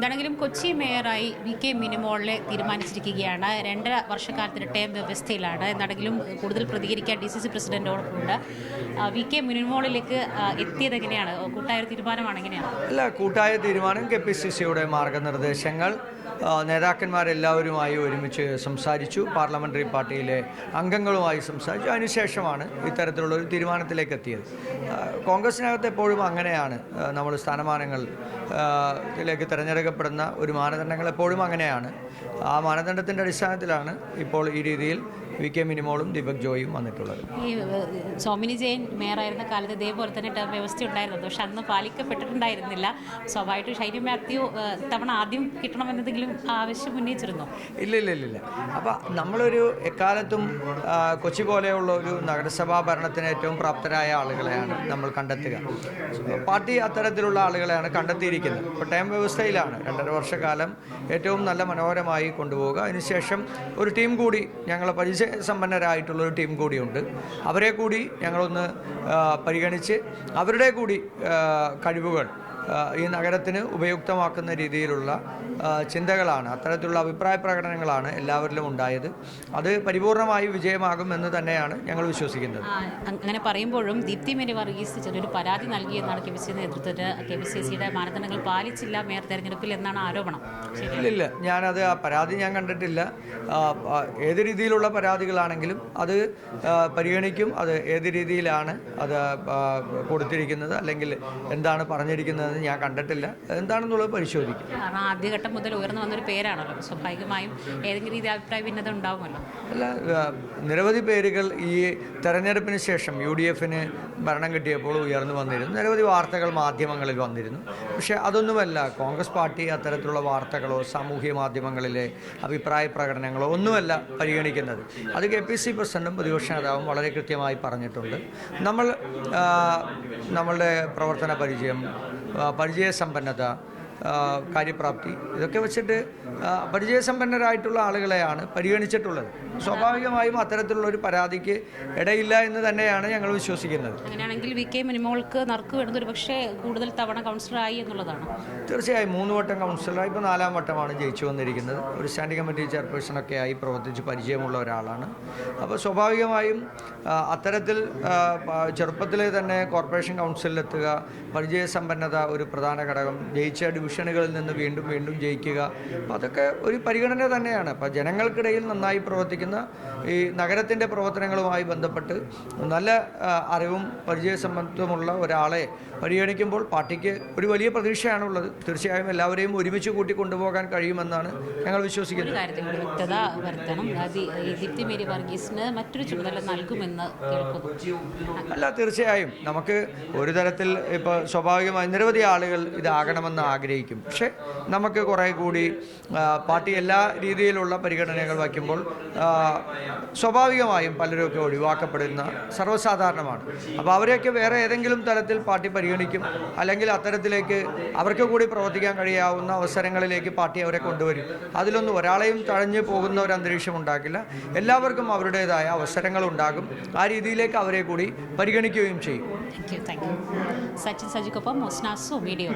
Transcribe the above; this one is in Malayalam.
എന്താണെങ്കിലും കൊച്ചി മേയറായി വി കെ മിനിമോളിനെ തീരുമാനിച്ചിരിക്കുകയാണ്. രണ്ടര വർഷക്കാലത്തിന് ടേം വ്യവസ്ഥയിലാണ്. എന്താണെങ്കിലും കൂടുതൽ പ്രതികരിക്കാൻ ഡി സി സി പ്രസിഡന്റോടൊപ്പമുണ്ട് വി കെ മിനിമോളിലേക്ക് എത്തിയത് എങ്ങനെയാണ്? കൂട്ടായ തീരുമാനമാണ് എങ്ങനെയാണ് അല്ല കൂട്ടായ തീരുമാനം കെ പി സി സിയുടെ മാർഗനിർദ്ദേശങ്ങൾ. നേതാക്കന്മാരെല്ലാവരുമായി ഒരുമിച്ച് സംസാരിച്ചു. പാർലമെന്ററി പാർട്ടിയിലെ അംഗങ്ങളുമായി സംസാരിച്ചു. അതിനുശേഷമാണ് ഇത്തരത്തിലുള്ള ഒരു തീരുമാനത്തിലേക്ക് എത്തിയത്. കോൺഗ്രസിനകത്ത് എപ്പോഴും അങ്ങനെയാണ്. നമ്മൾ സ്ഥാനമാനങ്ങൾ ിലേക്ക് തിരഞ്ഞെടുക്കപ്പെടുന്ന ഒരു മാനദണ്ഡങ്ങൾ എപ്പോഴും അങ്ങനെയാണ്. ആ മാനദണ്ഡത്തിന്റെ അടിസ്ഥാനത്തിലാണ് ഇപ്പോൾ ഈ രീതിയിൽ വി കെ മിനിമോളും ദീപക് ജോയും വന്നിട്ടുള്ളത്. ഈ സോമിനി ജെയിൻ മേയറായിരുന്ന കാലത്ത് ഇതേപോലെ തന്നെ ടേം വ്യവസ്ഥ ഉണ്ടായിരുന്നത് പക്ഷെ അന്ന് പാലിക്കപ്പെട്ടിട്ടുണ്ടായിരുന്നില്ല. സ്വാഭാവികമായിട്ടും ശൈലി മാത്യു തവണ ആദ്യം കിട്ടണമെന്നതെങ്കിലും ആവശ്യം ഉന്നയിച്ചിരുന്നു ഇല്ല ഇല്ല ഇല്ല അപ്പം നമ്മളൊരു എക്കാലത്തും കൊച്ചി പോലെയുള്ള ഒരു നഗരസഭാ ഭരണത്തിന് ഏറ്റവും പ്രാപ്തരായ ആളുകളെയാണ് നമ്മൾ കണ്ടെത്തുക. പാർട്ടി അത്തരത്തിലുള്ള ആളുകളെയാണ് കണ്ടെത്തിയിരിക്കുന്നത്. ഇപ്പോൾ ടൈം വ്യവസ്ഥയിലാണ് രണ്ടര വർഷക്കാലം ഏറ്റവും നല്ല മനോഹരമായി കൊണ്ടുപോവുക. അതിനുശേഷം ഒരു ടീം കൂടി ഞങ്ങൾ പരിചയസമ്പന്നരായിട്ടുള്ള ഒരു ടീം കൂടിയുണ്ട്. അവരെ കൂടി ഞങ്ങളൊന്ന് പരിഗണിച്ച് അവരുടെ കൂടി കഴിവുകൾ ഈ നഗരത്തിന് ഉപയുക്തമാക്കുന്ന രീതിയിലുള്ള ചിന്തകളാണ് അത്തരത്തിലുള്ള അഭിപ്രായ പ്രകടനങ്ങളാണ് എല്ലാവരിലും ഉണ്ടായത്. അത് പരിപൂർണമായി വിജയമാകുമെന്ന് തന്നെയാണ് ഞങ്ങൾ വിശ്വസിക്കുന്നത്. അങ്ങനെ പറയുമ്പോഴും ദീപ്തി മേരി വർഗീസ് ചെറിയൊരു പരാതി നൽകിയെന്നാണ് കെ പി സി നേതൃത്വത്തിൽ കെ പി സി സിയുടെ മാനദണ്ഡങ്ങൾ പാലിച്ചില്ല മേയർ തെരഞ്ഞെടുപ്പിൽ എന്നാണ് ആരോപണം. ഇല്ല ഇല്ലില്ല ഞാനത് ആ പരാതി ഞാൻ കണ്ടിട്ടില്ല. ഏത് രീതിയിലുള്ള പരാതികളാണെങ്കിലും അത് പരിഗണിക്കും. അത് ഏത് രീതിയിലാണ് അത് കൊടുത്തിരിക്കുന്നത് അല്ലെങ്കിൽ എന്താണ് പറഞ്ഞിരിക്കുന്നതെന്ന് ഞാൻ കണ്ടിട്ടില്ല. എന്താണെന്നുള്ളത് പരിശോധിക്കും. കാരണം ആദ്യഘട്ടം മുതൽ ഉയർന്നു വന്നൊരു പേരാണല്ലോ. സ്വാഭാവികമായും ഏതെങ്കിലും രീതി അഭിപ്രായ ഭിന്നത ഉണ്ടാവുമല്ലോ. അല്ല നിരവധി പേരുകൾ ഈ തെരഞ്ഞെടുപ്പിന് ശേഷം യു ഡി എഫിന് ഭരണം കിട്ടിയപ്പോൾ ഉയർന്നു വന്നിരുന്നു. നിരവധി വാർത്തകൾ മാധ്യമങ്ങളിൽ വന്നിരുന്നു. പക്ഷേ അതൊന്നുമല്ല. കോൺഗ്രസ് പാർട്ടി അത്തരത്തിലുള്ള വാർത്തകളോ സാമൂഹ്യ മാധ്യമങ്ങളിലെ അഭിപ്രായ പ്രകടനങ്ങളോ ഒന്നുമല്ല പരിഗണിക്കുന്നത്. അത് കെ പി സി പ്രസിഡന്റും പ്രതിപക്ഷ നേതാവും വളരെ കൃത്യമായി പറഞ്ഞിട്ടുണ്ട്. നമ്മൾ നമ്മളുടെ പ്രവർത്തന പരിചയം പരിചയസമ്പന്നത. കാര്യപ്രാപ്തി. ഇതൊക്കെ വെച്ചിട്ട് പരിചയസമ്പന്നരായിട്ടുള്ള ആളുകളെയാണ് പരിഗണിച്ചിട്ടുള്ളത്. സ്വാഭാവികമായും അത്തരത്തിലുള്ള ഒരു പരാതിക്ക് ഇടയില്ല എന്ന് തന്നെയാണ് ഞങ്ങൾ വിശ്വസിക്കുന്നത്. അങ്ങനെയാണെങ്കിൽ വി കെ മിനിമോൾക്ക് നറുക്ക് വേണ്ടത് ഒരു പക്ഷേ കൂടുതൽ തവണ കൗൺസിലറായി എന്നുള്ളതാണ്. തീർച്ചയായും മൂന്ന് വട്ടം കൗൺസിലറായി ഇപ്പോൾ നാലാം വട്ടമാണ് ജയിച്ചു വന്നിരിക്കുന്നത്. ഒരു സ്റ്റാൻഡിംഗ് കമ്മിറ്റി ചെയർപേഴ്സൺ ഒക്കെ ആയി പ്രവർത്തിച്ച് പരിചയമുള്ള ഒരാളാണ്. അപ്പോൾ സ്വാഭാവികമായും അത്തരത്തിൽ ചെറുപ്പത്തിലെ തന്നെ കോർപ്പറേഷൻ കൗൺസിലെത്തുക പരിചയസമ്പന്നത ഒരു പ്രധാന ഘടകം ജയിച്ച ഡിവിഷനുകളിൽ നിന്ന് വീണ്ടും വീണ്ടും ജയിക്കുക. അപ്പോൾ അതൊക്കെ ഒരു പരിഗണന തന്നെയാണ്. അപ്പോൾ ജനങ്ങൾക്കിടയിൽ നന്നായി പ്രവർത്തിക്കുന്ന ഈ നഗരത്തിന്റെ പ്രവർത്തനങ്ങളുമായി ബന്ധപ്പെട്ട് നല്ല അറിവും പരിചയ പരിചയസമ്പത്തുമുള്ള ഒരാളെ പരിഗണിക്കുമ്പോൾ പാർട്ടിക്ക് ഒരു വലിയ പ്രതീക്ഷയാണുള്ളത്. തീർച്ചയായും എല്ലാവരെയും ഒരുമിച്ച് കൂട്ടി കൊണ്ടുപോകാൻ കഴിയുമെന്നാണ് ഞങ്ങൾ വിശ്വസിക്കുന്നത്. കാര്യത്തിൽ വ്യക്തത വരുത്തണം. ദീപ്തി മേരി വർഗീസിന് മറ്റൊരു ചുമതല നൽകുമെന്ന് അല്ല തീർച്ചയായും. നമുക്ക് ഒരു തരത്തിൽ ഇപ്പോൾ സ്വാഭാവികമായി നിരവധി ആളുകൾ ഇതാകണമെന്ന് ആഗ്രഹിക്കും പക്ഷേ നമുക്ക് കുറേ കൂടി പാർട്ടി എല്ലാ രീതിയിലുള്ള പരിഗണനകൾ വയ്ക്കുമ്പോൾ സ്വാഭാവികമായും പലരുമൊക്കെ ഒഴിവാക്കപ്പെടുന്ന സർവസാധാരണമാണ്. അപ്പോൾ അവരെയൊക്കെ വേറെ ഏതെങ്കിലും തരത്തിൽ പാർട്ടി പരിഗണിക്കും അല്ലെങ്കിൽ അത്തരത്തിലേക്ക് അവർക്ക് കൂടി പ്രവർത്തിക്കാൻ കഴിയാവുന്ന അവസരങ്ങളിലേക്ക് പാർട്ടി അവരെ കൊണ്ടുവരും. അതിലൊന്നും ഒരാളെയും തഴഞ്ഞു പോകുന്ന ഒരു അന്തരീക്ഷം ഉണ്ടാക്കില്ല എല്ലാവർക്കും അവരുടേതായ അവസരങ്ങൾ ഉണ്ടാകും. ആ രീതിയിലേക്ക് അവരെ കൂടി പരിഗണിക്കുകയും ചെയ്യും. സച്ചിൻ സജിക്കൊപ്പം മൊസ്നാസു വീഡിയോ